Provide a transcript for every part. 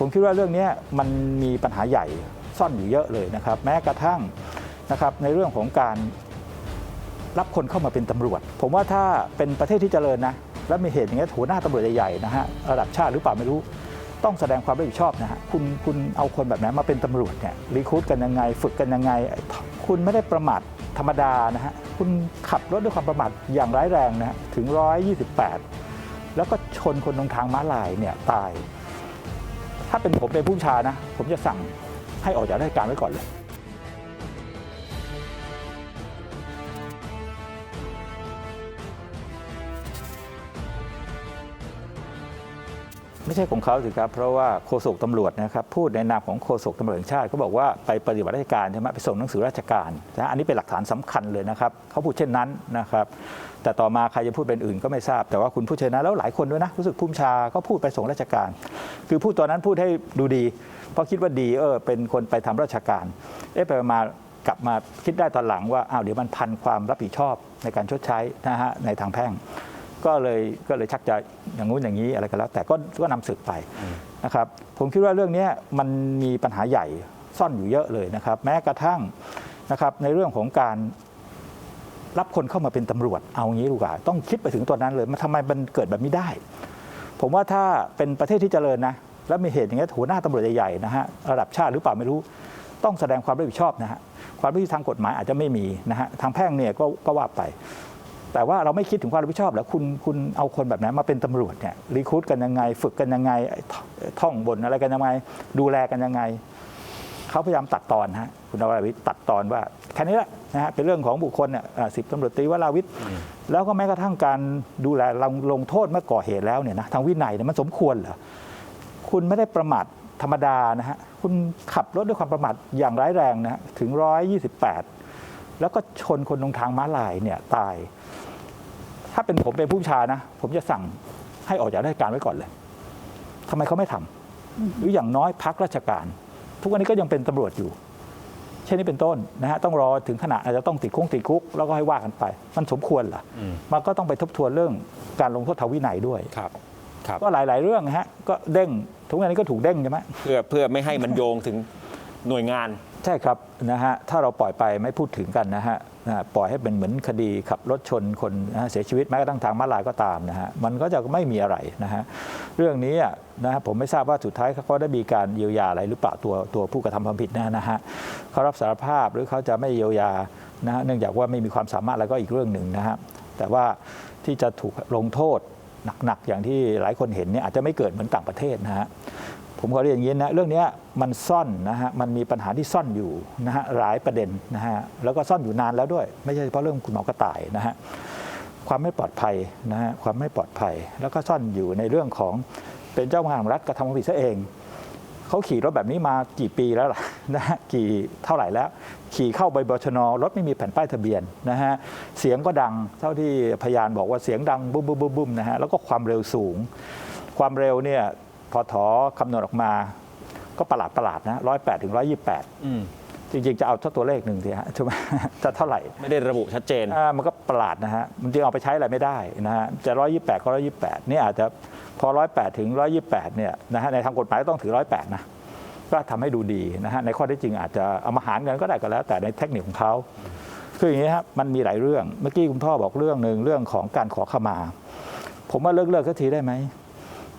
ผมคิดว่าเรื่องนี้มันมีปัญหาใหญ่ซ่อนอยู่เยอะเลยนะครับ แม้กระทั่งนะครับในเรื่องของการรับคนเข้ามาเป็นตำรวจ ผมว่าถ้าเป็นประเทศที่เจริญนะแล้วมีเหตุอย่างนี้ยหัวหน้าตำรวจใหญ่ๆนะฮะระดับชาติหรือเปล่าไม่รู้ต้องแสดงความรับผิดชอบนะฮะคุณคุณเอาคนแบบนั้นมาเป็นตำรวจเนี่ยรีคูดกันยังไง ฝึกกันยังไง คุณไม่ได้ประมาทธรรมดานะฮะคุณขับรถด้วยความประมาทอย่างร้ายแรงนะฮะถึง 128 แล้วก็ชนคนตรงทางม้าลายเนี่ยตาย ถ้าเป็นผมเป็นผู้ชานะ ผมจะสั่งให้ออกจากราชการไว้ก่อนเลย ไม่ใช่ของเขาสิครับ เพราะว่าโฆษกตำรวจนะครับพูดในนามของโฆษกตำรวจแห่งชาติเขาบอกว่าไปปฏิบัติราชการใช่ไหมไปส่งหนังสือราชการนะอันนี้เป็นหลักฐานสำคัญเลยนะครับเขาพูดเช่นนั้นนะครับแต่ต่อมาใครจะพูดเป็นอื่นก็ไม่ทราบ แต่ว่าคุณพูดเช่นนั้นแล้วหลายคนด้วยนะรู้สึกภูมิชาก็พูดไปส่งราชการ คือพูดตอนนั้นพูดให้ดูดี เพราะคิดว่าดีเออเป็นคนไปทำราชการเอ๊ะไปมากลับมาคิดได้ตอนหลังว่าอ้าวเดี๋ยวมันพันความรับผิดชอบในการชดใช้นะฮะในทางแพ่ง ก็เลยก็เลยชักจะอย่างงู้นอย่างนี้อะไรก็แล้ว แต่ก็ก็นำศึกไปนะครับผมคิดว่าเรื่องนี้มันมีปัญหาใหญ่ซ่อนอยู่เยอะเลยนะครับ แม้กระทั่งนะครับในเรื่องของการรับคนเข้ามาเป็นตำรวจเอางี้ดีกว่าต้องคิดไปถึงตัวนั้นเลยมันทำไมมันเกิดแบบนี้ได้ ผมว่าถ้าเป็นประเทศที่เจริญนะแล้วมีเหตุอย่างนี้ยหัวหน้าตำรวจใหญ่ๆนะฮะระดับชาติหรือเปล่าไม่รู้ต้องแสดงความรับผิดชอบนะฮะความรับผิดทางกฎหมายอาจจะไม่มีนะฮะทางแพ่งเนี่ยก็ก็ว่าไป แต่ว่าเราไม่คิดถึงความรับผิดชอบแล้วคุณคุณเอาคนแบบนั้นมาเป็นตำรวจเนี่ยรีคูดกันยังไง ฝึกกันยังไงท่องบนอะไรกันยังไง ดูแลกันยังไงเขาพยายามตัดตอนฮะคุณนวราวิทย์ตัดตอนว่าแค่นี้แหละนะฮะเป็นเรื่องของบุคคลเนี่ยสิบตำรวจตรีวราวิทย์แล้วก็แม้กระทั่งการดูแลลงลงโทษเมื่อก่อเหตุแล้วเนี่ยนะทางวินัยเนี่ยมันสมควรเหรอคุณไม่ได้ประมาทธรรมดานะฮะคุณขับรถด้วยความประมาทอย่างร้ายแรงนะฮะถึง 128 แล้วก็ชนคนตรงทางม้าลายเนี่ยตาย ถ้าเป็นผมเป็นผู้บัญชานะ ผมจะสั่งให้ออกจากราชการไว้ก่อนเลยทำไมเขาไม่ทำหรืออย่างน้อยพักราชการ ทุกวันนี้ก็ยังเป็นตำรวจอยู่ เช่นนี้เป็นต้นนะฮะต้องรอถึงขนาดอาจจะต้องติดคุกติดคุก แล้วก็ให้ว่ากันไป มันสมควรเหรออืมมันก็ต้องไปทบทวนเรื่องการลงโทษทางวินัยด้วยครับครับก็หลาย ๆ เรื่องนะฮะก็เด้งทุกวันนี้ก็ถูกเด้งใช่ไหมเพื่อเพื่อไม่ให้มันโยงถึงหน่วยงาน ใช่ครับนะฮะถ้าเราปล่อยไปไม่พูดถึงกันนะฮะนะปล่อยให้เป็นเหมือนคดีขับรถชนคนนะะเสียชีวิตแม้กระทั่งทางม้าลายก็ตามนะฮะมันก็จะไม่มีอะไรนะฮะเรื่องนี้นะฮะผมไม่ทราบว่าสุดท้ายเขาได้มีการเยียวยาอะไรหรือเปล่าตัวตัวผู้กระทำความผิดนะนะฮะเขารับสารภาพหรือเขาจะไม่เยียวยานะฮะเนื่องจากว่าไม่มีความสามารถอะไรก็อีกเรื่องหนึ่งนะฮะแต่ว่าที่จะถูกลงโทษหนักๆอย่างที่หลายคนเห็นเนี่ยอาจจะไม่เกิดเหมือนต่างประเทศนะฮะ ผมขอเรียนอย่างนี้นะเรื่องนี้มันซ่อนนะฮะมันมีปัญหาที่ซ่อนอยู่นะฮะหลายประเด็นนะฮะแล้วก็ซ่อนอยู่นานแล้วด้วย ไม่ใช่เฉพาะเรื่องคุณหมอกระต่ายนะฮะความไม่ปลอดภัยนะฮะความไม่ปลอดภัย แล้วก็ซ่อนอยู่ในเรื่องของเป็นเจ้าพนักงานของรัฐกระทำความผิดซะเองเขาขี่รถแบบนี้มากี่ปีแล้วล่ะนะฮะกี่เท่าไหร่แล้ว ขี่เข้าไปบชนรถไม่มีแผ่นป้ายทะเบียนนะฮะเสียงก็ดังเท่าที่พยานบอกว่าเสียงดังบุ้มบุ้มบุ้มบุ้มนะฮะแล้วก็ความเร็วสูง ความเร็วเนี่ย พอถอคำนวณออกมา ก็ประหลาดประหลาดนะร้อยแปดถึงร้อยยี่แปดอืมจริงๆ จะเอาเท่าตัวเลขหนึ่งทีฮะใช่ไหมจะเท่าไหร่ไม่ได้ระบุชัดเจน อ่ามันก็ประหลาดนะฮะมันจริงเอาไปใช้อะไรไม่ได้นะฮะจะร้อยยี่แปดก็ร้อยยี่แปดนี่อาจจะพอร้อยแปดถึงร้อยยี่แปดเนี่ยนะฮะในทางกฎหมายก็ต้องถือร้อยแปดนะก็ทำให้ดูดีนะฮะในข้อเที่จริงอาจจะเอามาหารกันก็ได้ก็แล้ว แต่ในเทคนิคของเขาคืออย่างนี้ครับมันมีหลายเรื่องเมื่อกี้คุณพ่อบอกเรื่องหนึ่งเรื่องของการขอขมา ผมว่าเลิกเลิกสักทีได้ไหม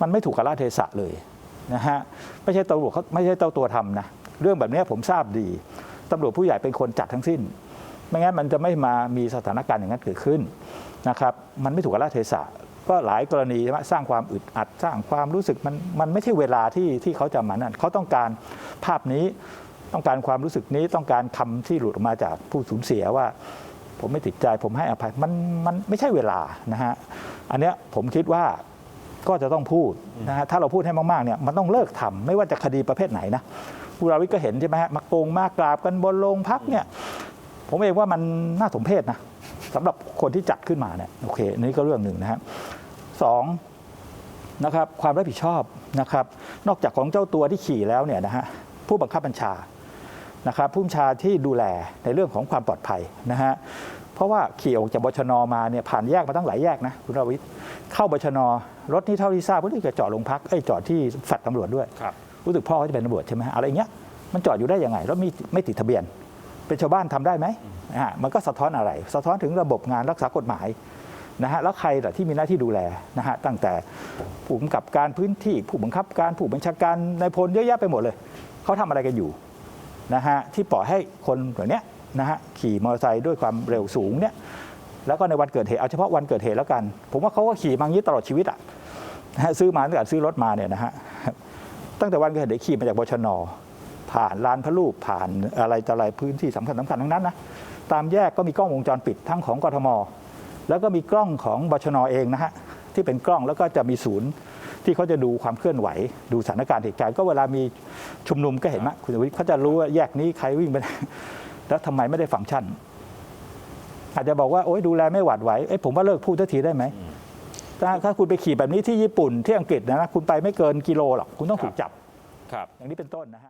มันไม่ถูกกาลเทศะเลยนะฮะไม่ใช่ตำรวจเขาไม่ใช่เจ้าตัวทำนะเรื่องแบบนี้ผมทราบดีตำรวจผู้ใหญ่เป็นคนจัดทั้งสิ้น ไม่งั้นมันจะไม่มามีสถานการณ์อย่างนั้นเกิดขึ้นนะครับมันไม่ถูกกาลเทศะก็หลายกรณีใช่ไหมสร้างความอึดอัดสร้างความรู้สึกมันมันไม่ใช่เวลาที่ที่เขาจะมานั่นเขาต้องการภาพนี้ต้องการความรู้สึกนี้ต้องการคำที่หลุดออกมาจากผู้สูญเสียว่า ผมไม่ติดใจผมให้อภัยมันมันไม่ใช่เวลานะฮะอันเนี้ยผมคิดว่า ก็จะต้องพูดนะฮะถ้าเราพูดให้มากๆเนี่ยมันต้องเลิกทำไม่ว่าจะคดีประเภทไหนนะผู้ราวิทย์ก็เห็นใช่ไหมฮะมาโกงมากราบกันบนโรงพักเนี่ยผมเองว่ามันน่าสมเพชนะสำหรับคนที่จัดขึ้นมาเนี่ยโอเคอันนี่ก็เรื่องหนึ่งนะฮะสองนะครับความรับผิดชอบนะครับนอกจากของเจ้าตัวที่ขี่แล้วเนี่ยนะฮะผู้บังคับบัญชานะครับผู้บัญชาที่ดูแลในเรื่องของความปลอดภัยนะฮะ เพราะว่าขี่ออกจากบชนมาเนี่ยผ่านแยกมาตั้งหลายแยกนะคุณรวิทย์เข้าบชนรถนี่เท่าที่ทราบก็ที่จะจอดโรงพักไอ้ยจอดที่แฟลตตำรวจด้วยครับรู้สึกพ่อเขาจะเป็นตำรวจใช่ไหมอะไรเงี้ยมันจอดอยู่ได้ยังไงแล้วมีไม่ติดทะเบียน เป็นชาวบ้านทำได้ไหมนะฮะมันก็สะท้อนอะไร สะท้อนถึงระบบงานรักษากฎหมายนะฮะแล้วใครล่ะที่มีหน้าที่ดูแลนะฮะตั้งแต่ผู้กำกับการพื้นที่ผู้บังคับการผู้บัญชาการในายพลเยอะแยะไปหมดเลยเขาทำอะไรกันอยู่นะฮะที่ปล่อยให้คนแบบเนี้ย นะฮะขี่มอเตอร์ไซค์ด้วยความเร็วสูงเนี่ยแล้วก็ในวันเกิดเหตุเอาเฉพาะวันเกิดเหตุแล้วกัน ผมว่าเขาก็ขี่มาอย่างนี้ตลอดชีวิตอะนะฮะซื้อมาตั้งแต่ซื้อรถมาเนี่ยนะฮะตั้งแต่วันเกิดเหตุขี่มาจากบชน ผ่านลานพระรูปผ่านอะไรต่ออะไรพื้นที่สำคัญสำคัญทั้งนั้นนะตามแยกก็มีกล้องวงจรปิดทั้งของกทม แล้วก็มีกล้องของบชนเองนะฮะที่เป็นกล้องแล้วก็จะมีศูนย์ที่เขาจะดูความเคลื่อนไหว ดูสถานการณ์เหตุการณ์ก็เวลามีชุมนุมก็เห็นไหมคุณสวิทย์เขาจะรู้ว่าแยกนี้ใครวิ่งไป แล้วทำไมไม่ได้ฟังก์ชัน อาจจะบอกว่าโอ๊ยดูแลไม่หวาดไหวเอ้ยผมว่าเลิกพูดทันทีได้ไหมถ้าถ้าคุณไปขี่แบบนี้ที่ญี่ปุ่นที่อังกฤษนะนะคุณไปไม่เกินกิโลหรอกคุณต้องถูกจับครับอย่างนี้เป็นต้นนะฮะ